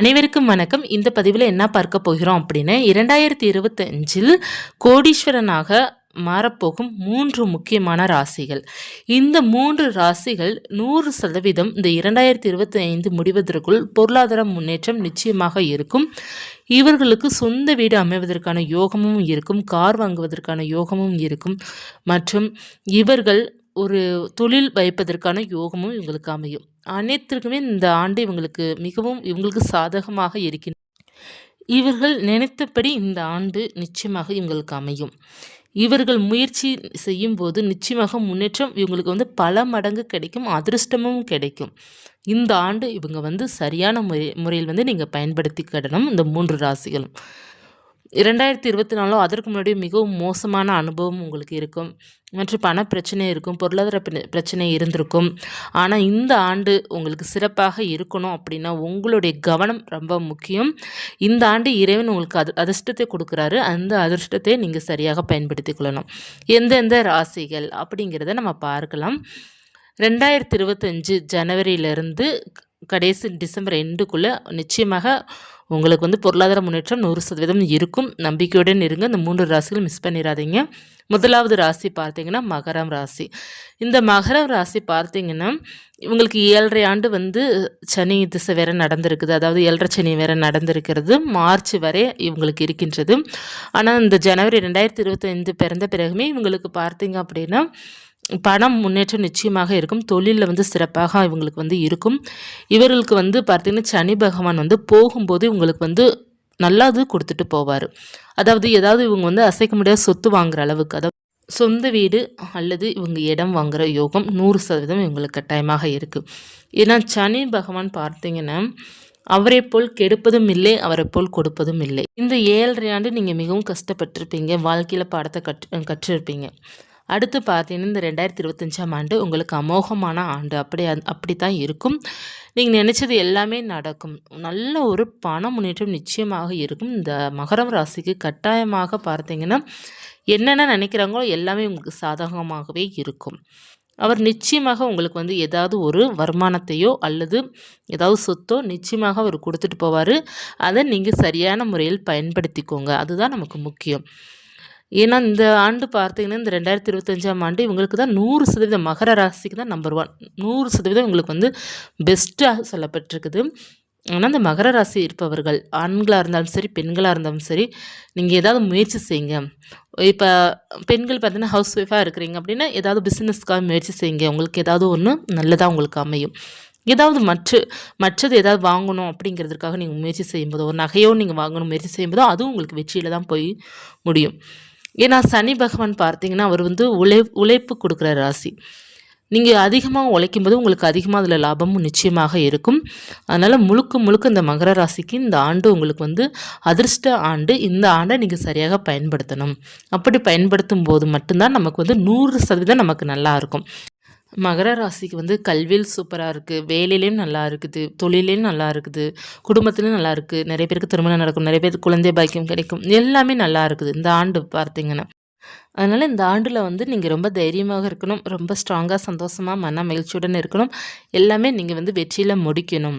அனைவருக்கும் வணக்கம். இந்த பதிவில் என்ன பார்க்க போகிறோம் அப்படின்னு இரண்டாயிரத்தி இருபத்தஞ்சில் கோடீஸ்வரனாக மாறப்போகும் மூன்று முக்கியமான ராசிகள். இந்த மூன்று ராசிகள் நூறு சதவீதம் இந்த இரண்டாயிரத்தி இருபத்தி ஐந்து முடிவதற்குள் பொருளாதார முன்னேற்றம் நிச்சயமாக இருக்கும். இவர்களுக்கு சொந்த வீடு அமைவதற்கான யோகமும் இருக்கும். கார் வாங்குவதற்கான யோகமும் இருக்கும். மற்றும் இவர்கள் ஒரு தொழில் வைப்பதற்கான யோகமும் இவங்களுக்கு அமையும். அனைத்திற்குமே இந்த ஆண்டு இவங்களுக்கு மிகவும் இவங்களுக்கு சாதகமாக இருக்கின்றன இவர்கள் நினைத்தபடி இந்த ஆண்டு நிச்சயமாக இவங்களுக்கு அமையும். இவர்கள் முயற்சி செய்யும்போது நிச்சயமாக முன்னேற்றம் இவங்களுக்கு வந்து பல மடங்கு கிடைக்கும் அதிர்ஷ்டமும் கிடைக்கும். இந்த ஆண்டு இவங்க வந்து சரியான முறை முறையில் வந்து நீங்கள் பயன்படுத்திக்கிடணும் இந்த மூன்று ராசிகளும். இரண்டாயிரத்தி இருபத்தி நாலோ அதற்கு முன்னாடி மிகவும் மோசமான அனுபவம் உங்களுக்கு இருக்கும். மற்றும் பண பிரச்சனை இருக்கும் பொருளாதார பிர- பிரச்சனை இருந்திருக்கும். ஆனால் இந்த ஆண்டு உங்களுக்கு சிறப்பாக இருக்கணும் அப்படின்னா உங்களுடைய கவனம் ரொம்ப முக்கியம். இந்த ஆண்டு இறைவன் உங்களுக்கு அது அதிர்ஷ்டத்தை கொடுக்குறாரு. அந்த அதிர்ஷ்டத்தை நீங்கள் சரியாக பயன்படுத்தி கொள்ளணும். எந்தெந்த ராசிகள் அப்படிங்கிறத நம்ம பார்க்கலாம். ரெண்டாயிரத்தி இருபத்தஞ்சு ஜனவரியிலிருந்து கடைசி டிசம்பர் எண்டுக்குள்ளே நிச்சயமாக உங்களுக்கு வந்து பொருளாதார முன்னேற்றம் நூறு சதவீதம் இருக்கும். நம்பிக்கையுடன் இருங்க. இந்த மூன்று ராசிகள் மிஸ் பண்ணிடாதீங்க முதலாவது ராசி பார்த்தீங்கன்னா மகரம் ராசி. இந்த மகரம் ராசி பார்த்தீங்கன்னா இவங்களுக்கு ஏழரை ஆண்டு வந்து சனி திசை வேற நடந்திருக்குது. அதாவது ஏழரை சனி வேற நடந்திருக்கிறது. மார்ச் வரை இவங்களுக்கு இருக்கின்றது. ஆனால் இந்த ஜனவரி ரெண்டாயிரத்தி இருபத்தைந்து பிறந்த பிறகுமே இவங்களுக்கு பார்த்தீங்க அப்படின்னா பணம் முன்னேற்றம் நிச்சயமாக இருக்கும். தொழிலில் வந்து சிறப்பாக இவங்களுக்கு வந்து இருக்கும். இவர்களுக்கு வந்து பார்த்தீங்கன்னா சனி பகவான் வந்து போகும்போது இவங்களுக்கு வந்து நல்லது கொடுத்துட்டு போவார். அதாவது ஏதாவது இவங்க வந்து அசைக்க முடியாத சொத்து வாங்குற அளவுக்கு அதாவது சொந்த வீடு அல்லது இவங்க இடம் வாங்குற யோகம் நூறு சதவீதம் இவங்களுக்கு கட்டாயமாக இருக்குது ஏன்னா சனி பகவான் பார்த்தீங்கன்னா அவரை போல் கெடுப்பதும் இல்லை அவரை போல் கொடுப்பதும் இல்லை. இந்த ஏழரை ஆண்டு நீங்கள் மிகவும் கஷ்டப்பட்டிருப்பீங்க. வாழ்க்கையில் பாடத்தை கற்று கற்றிருப்பீங்க. அடுத்து பார்த்தீங்கன்னா இந்த ரெண்டாயிரத்தி இருபத்தஞ்சாம் ஆண்டு உங்களுக்கு அமோகமான ஆண்டு. அப்படி அப்படி தான் இருக்கும். நீங்கள் நினச்சது எல்லாமே நடக்கும். நல்ல ஒரு பண முன்னேற்றம் நிச்சயமாக இருக்கும். இந்த மகரம் ராசிக்கு கட்டாயமாக பார்த்தீங்கன்னா என்னென்ன நினைக்கிறாங்களோ எல்லாமே உங்களுக்கு சாதகமாகவே இருக்கும். அவர் நிச்சயமாக உங்களுக்கு வந்து ஏதாவது ஒரு வருமானத்தையோ அல்லது ஏதாவது சொத்தோ நிச்சயமாக அவர் கொடுத்துட்டு போவார். அதை நீங்கள் சரியான முறையில் பயன்படுத்திக்கோங்க. அதுதான் நமக்கு முக்கியம். ஏன்னா இந்த ஆண்டு பார்த்தீங்கன்னா இந்த ரெண்டாயிரத்தி இருபத்தஞ்சாம் ஆண்டு இவங்களுக்கு தான் நூறு சதவீதம் மகர ராசிக்கு தான் நம்பர் ஒன் நூறு சதவீதம் இவங்களுக்கு வந்து பெஸ்ட்டாக சொல்லப்பட்டிருக்குது. ஆனால் இந்த மகர ராசி இருப்பவர்கள் ஆண்களாக இருந்தாலும் சரி பெண்களாக இருந்தாலும் சரி நீங்கள் ஏதாவது முயற்சி செய்யுங்க. இப்போ பெண்கள் பார்த்தீங்கன்னா ஹவுஸ் ஒய்ஃபாக இருக்கிறீங்க அப்படின்னா ஏதாவது பிஸ்னஸ்க்காக முயற்சி செய்யுங்க. உங்களுக்கு ஏதாவது ஒன்று நல்லதாக உங்களுக்கு அமையும். ஏதாவது மற்ற மற்றது ஏதாவது வாங்கணும் அப்படிங்கிறதுக்காக நீங்கள் முயற்சி செய்யும்போதோ ஒரு நகையோ நீங்கள் வாங்கணும் முயற்சி செய்யும்போதோ அதுவும் உங்களுக்கு வெற்றியில் தான் போய் முடியும். ஏன்னா சனி பகவான் பார்த்தீங்கன்னா அவர் வந்து உழை உழைப்பு கொடுக்குற ராசி. நீங்கள் அதிகமாக உழைக்கும் போது உங்களுக்கு அதிகமாக அதில் லாபமும் நிச்சயமாக இருக்கும். அதனால் முழுக்க முழுக்க இந்த மகர ராசிக்கு இந்த ஆண்டு உங்களுக்கு வந்து அதிர்ஷ்ட ஆண்டு. இந்த ஆண்டை நீங்கள் சரியாக பயன்படுத்தணும். அப்படி பயன்படுத்தும் போது மட்டும்தான் நமக்கு வந்து நூறு சதவீதம் நமக்கு நல்லா இருக்கும். மகர ராசிக்கு வந்து கல்வியில் சூப்பராக இருக்குது வேலையிலையும் நல்லா இருக்குது. தொழிலையும் நல்லா இருக்குது. குடும்பத்துலையும் நல்லா இருக்குது நிறைய பேருக்கு திருமணம் நடக்கும். நிறைய பேருக்கு குழந்தை பாக்கியம் கிடைக்கும். எல்லாமே நல்லா இருக்குது. இந்த ஆண்டு பார்த்தீங்கன்னா. அதனால் இந்த ஆண்டில் வந்து நீங்கள் ரொம்ப தைரியமாக இருக்கணும். ரொம்ப ஸ்ட்ராங்காக சந்தோஷமாக மன மகிழ்ச்சியுடன் இருக்கணும். எல்லாமே நீங்கள் வந்து வெற்றியில் முடிக்கணும்.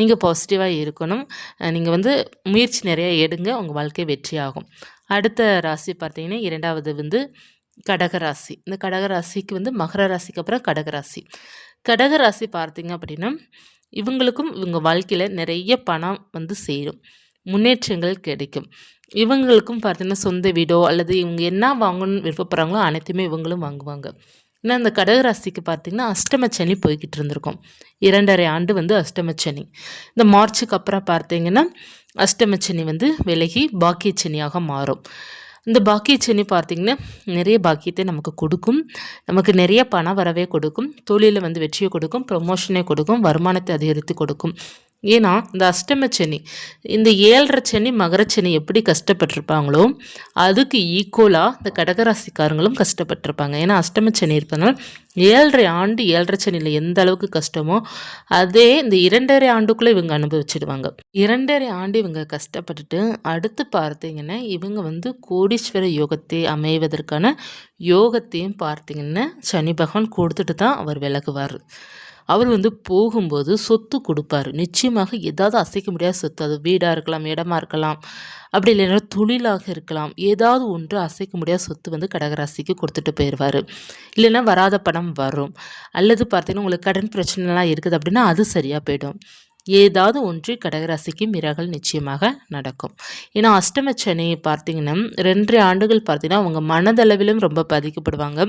நீங்கள் பாசிட்டிவாக இருக்கணும். நீங்கள் வந்து முயற்சி நிறையா எடுங்க. உங்கள் வாழ்க்கை வெற்றியாகும். அடுத்த ராசி பார்த்தீங்கன்னா இரண்டாவது வந்து கடகராசி. இந்த கடகராசிக்கு வந்து மகர ராசிக்கு அப்புறம் கடகராசி. கடகராசி பார்த்தீங்க அப்படின்னா இவங்களுக்கும் இவங்க வாழ்க்கையில் நிறைய பணம் வந்து சேரும். முன்னேற்றங்கள் கிடைக்கும். இவங்களுக்கும் பார்த்தீங்கன்னா சொந்த வீடோ அல்லது இவங்க என்ன வாங்கணும்னு விருப்பப்படுறாங்களோ அனைத்துமே இவங்களும் வாங்குவாங்க. ஏன்னா இந்த கடகராசிக்கு பார்த்தீங்கன்னா அஷ்டமச்சனி போய்கிட்டு இருந்திருக்கும். இரண்டரை ஆண்டு வந்து அஷ்டமச்சனி இந்த மார்ச்சுக்கு அப்புறம் பார்த்தீங்கன்னா அஷ்டமச்சனி வந்து விலகி பாக்கியச்சனியாக மாறும். இந்த பாக்கிய சனி பார்த்திங்கன்னா நிறைய பாக்கியத்தை நமக்கு கொடுக்கும். நமக்கு நிறைய பணம் வரவே கொடுக்கும். தொழிலில் வந்து வெற்றியை கொடுக்கும் ப்ரொமோஷனை கொடுக்கும் வருமானத்தை அதிகரித்து கொடுக்கும். ஏன்னா இந்த அஷ்டம சனி இந்த ஏழரை சனி மகரச்சனி எப்படி கஷ்டப்பட்டிருப்பாங்களோ அதுக்கு ஈக்குவலாக இந்த கடகராசிக்காரங்களும் கஷ்டப்பட்டிருப்பாங்க. ஏன்னா அஷ்டம சனி இருப்பதனால் ஏழரை ஆண்டு ஏழரை சனியில் எந்த அளவுக்கு கஷ்டமோ அதே இந்த இரண்டரை ஆண்டுக்குள்ளே இவங்க அனுபவிச்சிடுவாங்க. இரண்டரை ஆண்டு இவங்க கஷ்டப்பட்டுட்டு அடுத்து பார்த்தீங்கன்னா இவங்க வந்து கோடீஸ்வர யோகத்தை அமைவதற்கான யோகத்தையும் பார்த்தீங்கன்னா சனி பகவான் கொடுத்துட்டு தான் அவர் விலகுவார். அவர் வந்து போகும்போது சொத்து கொடுப்பாரு. நிச்சயமாக ஏதாவது அசைக்க முடியாத சொத்து. அது வீடாக இருக்கலாம் இடமா இருக்கலாம் அப்படி இல்லைன்னா தொழிலாக இருக்கலாம். ஏதாவது ஒன்று அசைக்க முடியாத சொத்து வந்து கடகராசிக்கு கொடுத்துட்டு போயிடுவார் இல்லைன்னா வராத பணம் வரும். அல்லது பார்த்தீங்கன்னா உங்களுக்கு கடன் பிரச்சனைலாம் இருக்குது அப்படின்னா அது சரியாக போயிடும். ஏதாவது ஒன்று கடகராசிக்கு மிரகல் நிச்சயமாக நடக்கும். ஏன்னா அஷ்டம சனி பார்த்தீங்கன்னா ரெண்டரை ஆண்டுகள் பார்த்தீங்கன்னா அவங்க மனதளவிலும் ரொம்ப பாதிக்கப்படுவாங்க.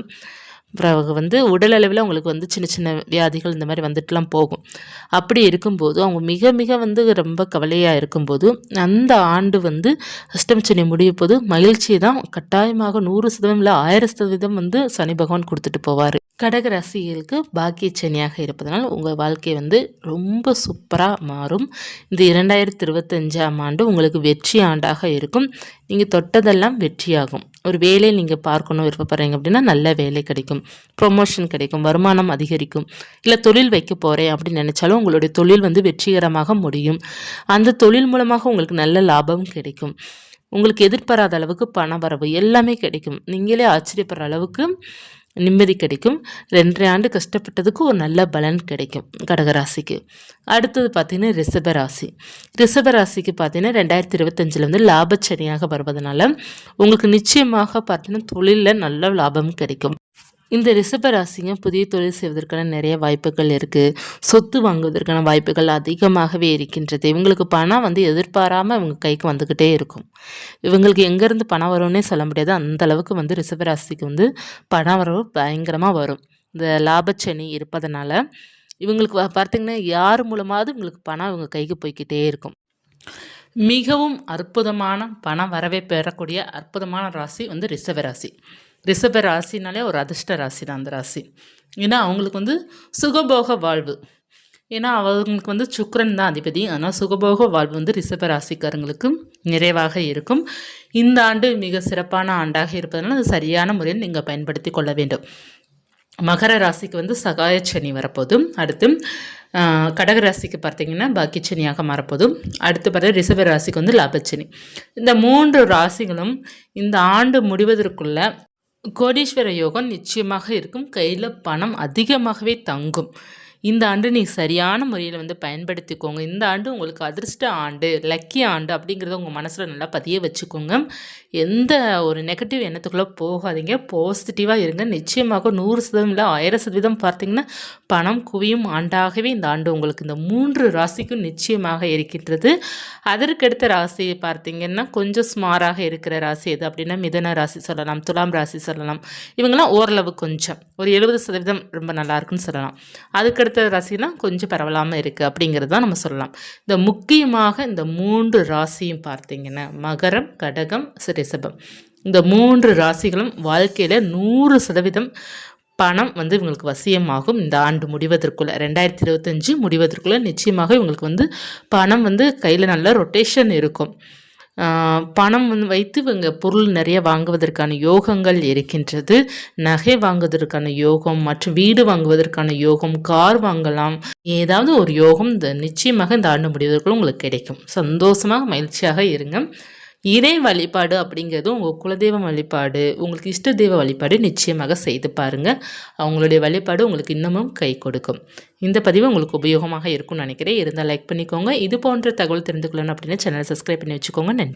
அப்புறம் வந்து உடல் அளவில் அவங்களுக்கு வந்து சின்ன சின்ன வியாதிகள் இந்த மாதிரி வந்துட்டுலாம் போகும். அப்படி இருக்கும்போது அவங்க மிக மிக வந்து ரொம்ப கவலையாக இருக்கும்போது அந்த ஆண்டு வந்து அஷ்டமிச்சனை சனி முடிய போது மகிழ்ச்சியை தான் கட்டாயமாக நூறு சதவீதம் இல்லை ஆயிரம் சதவீதம் வந்து சனி பகவான் கொடுத்துட்டு போவார். கடக ராசிகளுக்கு பாக்கிய சனியாக இருப்பதனால் உங்கள் வாழ்க்கை வந்து ரொம்ப சூப்பராக மாறும். இந்த இரண்டாயிரத்தி இருபத்தஞ்சாம் ஆண்டு உங்களுக்கு வெற்றி ஆண்டாக இருக்கும். நீங்கள் தொட்டதெல்லாம் வெற்றியாகும். ஒரு வேலையை நீங்கள் பார்க்கணும் விருப்பப்படுறீங்க அப்படின்னா நல்ல வேலை கிடைக்கும். ப்ரொமோஷன் கிடைக்கும் வருமானம் அதிகரிக்கும். இல்லை தொழில் வைக்க போகிறேன் அப்படின்னு நினச்சாலும் உங்களுடைய தொழில் வந்து வெற்றிகரமாக முடியும். அந்த தொழில் மூலமாக உங்களுக்கு நல்ல லாபம் கிடைக்கும். உங்களுக்கு எதிர்பாராத அளவுக்கு பண வரவு எல்லாமே கிடைக்கும். நீங்களே ஆச்சரியப்படுற அளவுக்கு நிம்மதி கிடைக்கும். ரெண்டரை ஆண்டு கஷ்டப்பட்டதுக்கு ஒரு நல்ல பலன் கிடைக்கும் கடகராசிக்கு. அடுத்தது பார்த்திங்கன்னா ரிஷபராசி. ரிஷபராசிக்கு பார்த்தீங்கன்னா ரெண்டாயிரத்தி இருபத்தஞ்சில் வந்து லாபச்சனியாக வருவதனால உங்களுக்கு நிச்சயமாக பார்த்தீங்கன்னா தொழிலில் நல்ல லாபம் கிடைக்கும். இந்த ரிஷப ராசிங்க புதிய தொழில் செய்வதற்கான நிறைய வாய்ப்புகள் இருக்குது சொத்து வாங்குவதற்கான வாய்ப்புகள் அதிகமாகவே இருக்கின்றது. இவங்களுக்கு பணம் வந்து எதிர்பாராமல் இவங்க கைக்கு வந்துக்கிட்டே இருக்கும். இவங்களுக்கு எங்கேருந்து பணம் வரும்னே சொல்ல முடியாது. அந்த அளவுக்கு வந்து ரிஷபராசிக்கு வந்து பணம் வரவு பயங்கரமாக வரும். இந்த லாபச்சனி இருப்பதனால இவங்களுக்கு பார்த்திங்கன்னா யார் மூலமாவது இவங்களுக்கு பணம் இவங்க கைக்கு போய்கிட்டே இருக்கும். மிகவும் அற்புதமான பணம் வரவே பெறக்கூடிய அற்புதமான ராசி வந்து ரிஷப ராசி. ரிஷப ராசினாலே ஒரு அதிர்ஷ்ட ராசி தான் அந்த ராசி. ஏன்னா அவங்களுக்கு வந்து சுகபோக வாழ்வு. ஏன்னா அவங்களுக்கு வந்து சுக்கரன் தான் அதிபதி. ஆனால் சுகபோக வாழ்வு வந்து ரிஷப ராசிக்காரங்களுக்கு நிறைவாக இருக்கும். இந்த ஆண்டு மிக சிறப்பான ஆண்டாக இருப்பதனால் அது சரியான முறையில் நீங்கள் பயன்படுத்தி கொள்ள வேண்டும். மகர ராசிக்கு வந்து சகாய சனி வரப்போதும். அடுத்து கடக ராசிக்கு பார்த்தீங்கன்னா பாக்கிச்சனியாக மாறப்போதும். அடுத்து பார்த்தா ரிஷப ராசிக்கு வந்து லாபச்சனி. இந்த மூன்று ராசிகளும் இந்த ஆண்டு முடிவதற்குள்ள கோடீஸ்வர யோகம் நிச்சயமாக இருக்கும். கையில் பணம் அதிகமாகவே தங்கும். இந்த ஆண்டு நீ சரியான முறையில் வந்து பயன்படுத்திக்கோங்க. இந்த ஆண்டு உங்களுக்கு அதிர்ஷ்ட ஆண்டு லக்கி ஆண்டு அப்படிங்கிறத உங்கள் மனசில் நல்லா பதிய வச்சுக்கோங்க. எந்த ஒரு நெகட்டிவ் எண்ணத்துக்குள்ளே போகாதீங்க. பாசிட்டிவாக இருங்க. நிச்சயமாக நூறு சதவீதம் இல்லை ஆயிரம் சதவீதம் பார்த்தீங்கன்னா பணம் குவியும் ஆண்டாகவே இந்த ஆண்டு உங்களுக்கு இந்த மூன்று ராசிக்கும் நிச்சயமாக இருக்கின்றது. அதற்கடுத்த ராசி பார்த்தீங்கன்னா கொஞ்சம் ஸ்மாராக இருக்கிற ராசி எது அப்படின்னா மிதன ராசி சொல்லலாம் துலாம் ராசி சொல்லலாம். இவங்கெல்லாம் ஓரளவு கொஞ்சம். ஒரு எழுபது சதவீதம் ரொம்ப நல்லாயிருக்குன்னு சொல்லலாம். அதுக்கடுத்து அடுத்த ராசிலாம் கொஞ்சம் பரவலாமல் இருக்குது அப்படிங்கிறது தான் நம்ம சொல்லலாம். இந்த முக்கியமாக இந்த மூன்று ராசியும் பார்த்தீங்கன்னா மகரம் கடகம் ரிஷபம் இந்த மூன்று ராசிகளும் வாழ்க்கையில் நூறு சதவீதம் பணம் வந்து இவங்களுக்கு வசியமாகும் இந்த ஆண்டு முடிவதற்குள்ளே. ரெண்டாயிரத்தி இருபத்தஞ்சி முடிவதற்குள்ளே நிச்சயமாக இவங்களுக்கு வந்து பணம் வந்து கையில் நல்ல ரொட்டேஷன் இருக்கும். பணம் வந்து வைத்து இவங்க பொருள் நிறைய வாங்குவதற்கான யோகங்கள் இருக்கின்றது. நகை வாங்குவதற்கான யோகம் மற்றும் வீடு வாங்குவதற்கான யோகம் கார் வாங்கலாம். ஏதாவது ஒரு யோகம் இந்த நிச்சயமாக இந்த ஆண்டு முடிவதற்குள் உங்களுக்கு கிடைக்கும். சந்தோஷமாக மகிழ்ச்சியாக இருங்க. இறை வழிபாடு அப்படிங்கிறது உங்கள் குலதெய்வம் வழிபாடு உங்களுக்கு இஷ்ட தெய்வ வழிபாடு நிச்சயமாக செய்து பாருங்கள் அவங்களுடைய வழிபாடு உங்களுக்கு இன்னமும் கை கொடுக்கும். இந்த பதிவு உங்களுக்கு உபயோகமாக இருக்கும்னு நினைக்கிறேன். இருந்தால் லைக் பண்ணிக்கோங்க. இது போன்ற தகவல் தெரிந்து கொள்ளணும் அப்படின்னு சேனலை சப்ஸ்கிரைப் பண்ணி வச்சுக்கோங்க. நன்றி.